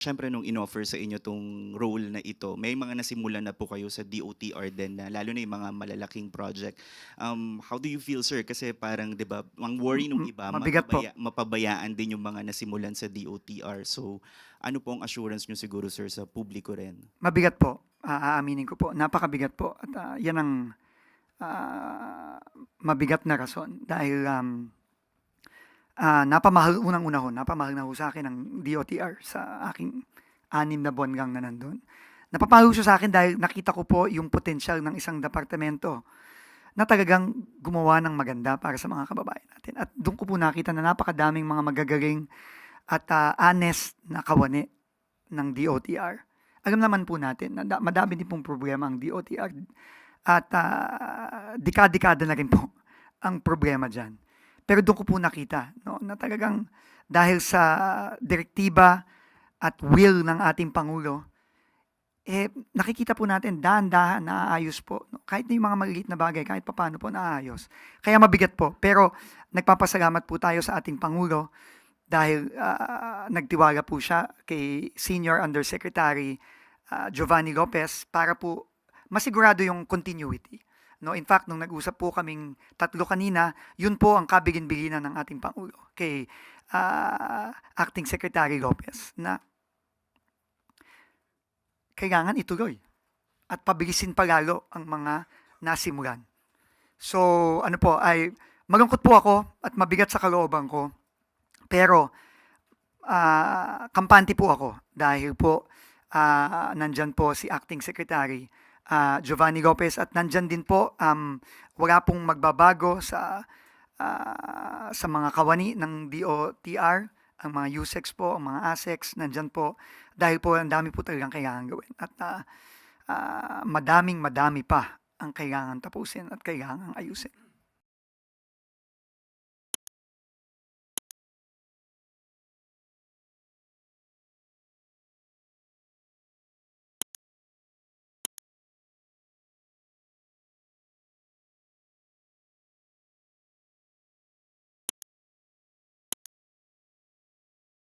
Siyempre nung inoffer sa inyo tong role na ito, may mga nasimulan na po kayo sa DOTR din na lalo na yung mga malalaking project. Um, how do you feel sir? Kasi parang 'di ba, ang worry nung iba mabigat po. mapabaya- mapabayaan din yung mga nasimulan sa DOTR. So ano po ang assurance nyo siguro sir sa publiko rin? Mabigat po. Aaminin ko po. Napakabigat po. At ah, yan ang ah, mabigat na rason. Dahil um, ah, napamahal, unang-una ho, napamahal na ho sa akin ang DOTR sa aking anim na buwan gang na nandun. Napapahal siya sa akin dahil nakita ko po yung potensyal ng isang departamento na talagang gumawa ng maganda para sa mga kababayan natin. At doon ko po nakita na napakadaming mga magagaling at ah, honest na kawani ng DOTR. Alam naman po natin na da- madami din pong problema ang DOTR at ah, dekada-dekada na rin po ang problema dyan. Pero doon ko po nakita no, na talagang dahil sa direktiba at will ng ating Pangulo, eh, nakikita po natin dahan-dahan naayos po. No? Kahit na yung mga maliliit na bagay, kahit papaano po naayos. Kaya mabigat po. Pero nagpapasalamat po tayo sa ating Pangulo dahil ah, nagtiwala po siya kay Senior Undersecretary ah, Giovanni Lopez para po masigurado yung continuity. No, in fact, nung nag-usap po kaming tatlo kanina, yun po ang kabigin-biginan ng ating Pangulo kay ah, Acting Secretary Lopez na kailangan ituloy at pabilisin palalo ang mga nasimulan. So, ano po, ay malungkot po ako at mabigat sa kalooban ko. Pero, ah kampante po ako dahil po ah nandyan po si Acting Secretary ah, Giovanni Lopez at nandyan din po um, wala pong magbabago sa ah, sa mga kawani ng DOTR, ang mga USEX po, ang mga ASEX, nandyan po. Dahil po ang dami po talagang kailangan gawin. At ah, ah, madaming madami pa ang kailangan tapusin at kailangan ayusin.